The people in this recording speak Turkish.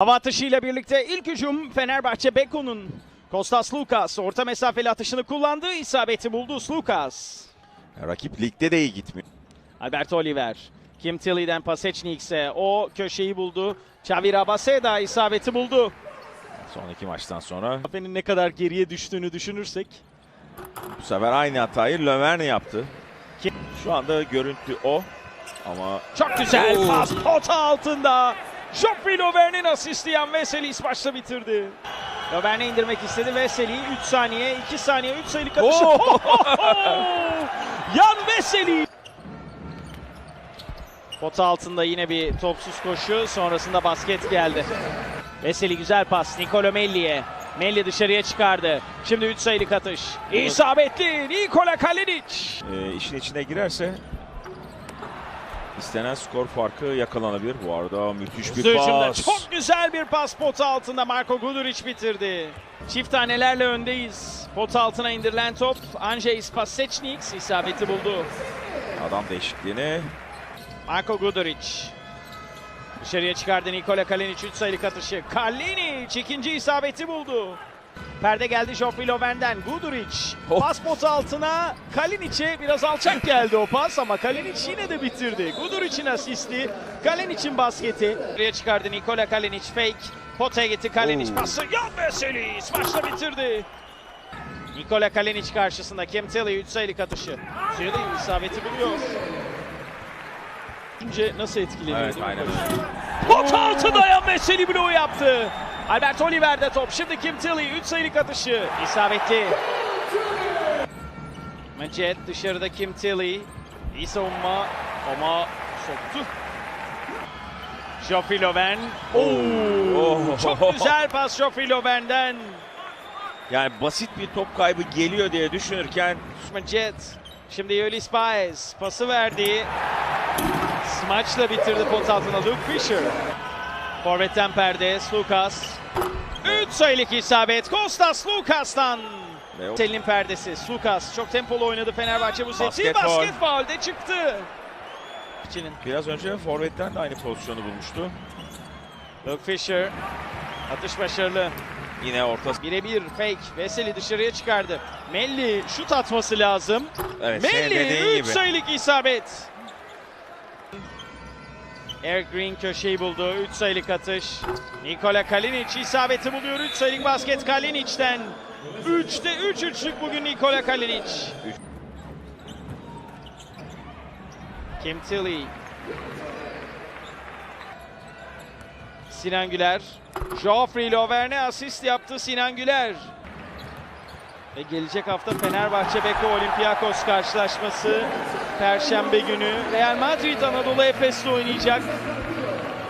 Hava atışıyla birlikte ilk hücum Fenerbahçe Beko'nun. Kostas Lukas orta mesafeli atışını kullandı. isabeti buldu Lukas. Rakip ligde de iyi gitmiyor. Alberto Oliver. Kim Tilly'den Pasechnik'se o köşeyi buldu. Xavi Rabaseda isabeti buldu. Son iki maçtan sonra Fener'in ne kadar geriye düştüğünü düşünürsek. bu sefer aynı hatayı Löwen yaptı. Kim- Şu anda görüntü o ama Çok güzel Oo. pas pota altında. Joffrey Lovern'in asisti Yan Veselis başta bitirdi. Lovern'e indirmek istedi. Veseli 3 saniye, 2 saniye, 3 sayılık atışı. Oo. Yan Veseli. Pota altında yine bir topsuz koşu. Sonrasında basket geldi. Veseli güzel pas. Nicolo Melli'ye. Melli dışarıya çıkardı. Şimdi 3 sayılık atış. İsabetli Nikola Kalinic. e, işin içine girerse istenen skor farkı yakalanabilir. Bu arada müthiş bir pas. çok güzel bir pas pota altında Marco Guduric bitirdi. Çift tanelerle öndeyiz. Pota altına indirilen top Andrzej Pasechniks isabeti buldu. Adam değişikliğini Marco Guduric. Dışarıya çıkardı Nikola Kalinic 3 sayılık atışı. Kalinic ikinci isabeti buldu. Perde geldi Joffrey Lovern'den. Guduric Oh. pas pota altına Kalinic'e biraz alçak geldi o pas ama Kalinic yine de bitirdi. Guduric'in asisti, Kalinic'in basketi. Buraya çıkardı Nikola Kalinic fake. Potaya gitti Kalinic pası. Yan Veselis maçta bitirdi. Nikola Kalinic karşısında Kim Tilly 3 sayılık atışı. Tilly isabeti buluyor. Önce nasıl etkileniyor? Evet, aynen. Pot altında Yan Veseli bloğu yaptı. Albert Oliver'de top. Şimdi Kim Tilly 3 sayılık atışı. İsabetli. Macet dışarıda Kim Tilly. İyi savunma ama soktu. Joffrey Loven. Oo, Oh. Çok güzel pas Joffrey Loven'den. yani basit bir top kaybı geliyor diye düşünürken Macet. Şimdi Yolis Baez pası verdi. Smaçla bitirdi pot altına Luke Fisher. Forvetten Perdes, Lucas. 3 sayılık isabet Kostas o- Telin perdesi. Lucas çok tempolu oynadı Fenerbahçe bu seti. Basket Basket, faul. faulde çıktı. İçinin. biraz önce forvetten de aynı pozisyonu bulmuştu. Luke Fisher. Atış başarılı. Yine orta Birebir fake. Veseli dışarıya çıkardı. Melli şut atması lazım. evet Melli 3 gibi. sayılık isabet. Eric Green köşeyi buldu. 3 sayılık atış. Nikola Kalinic isabeti buluyor. 3 sayılık basket Kalinic'ten. 3'te 3 üçlük bugün Nikola Kalinic. Üç. Kim Tilly. Sinan Güler. Joffrey Lovern'e asist yaptı Sinan Güler. Ve gelecek hafta Fenerbahçe Beko Olympiakos karşılaşması Perşembe günü. Real Madrid Anadolu Efes'le oynayacak.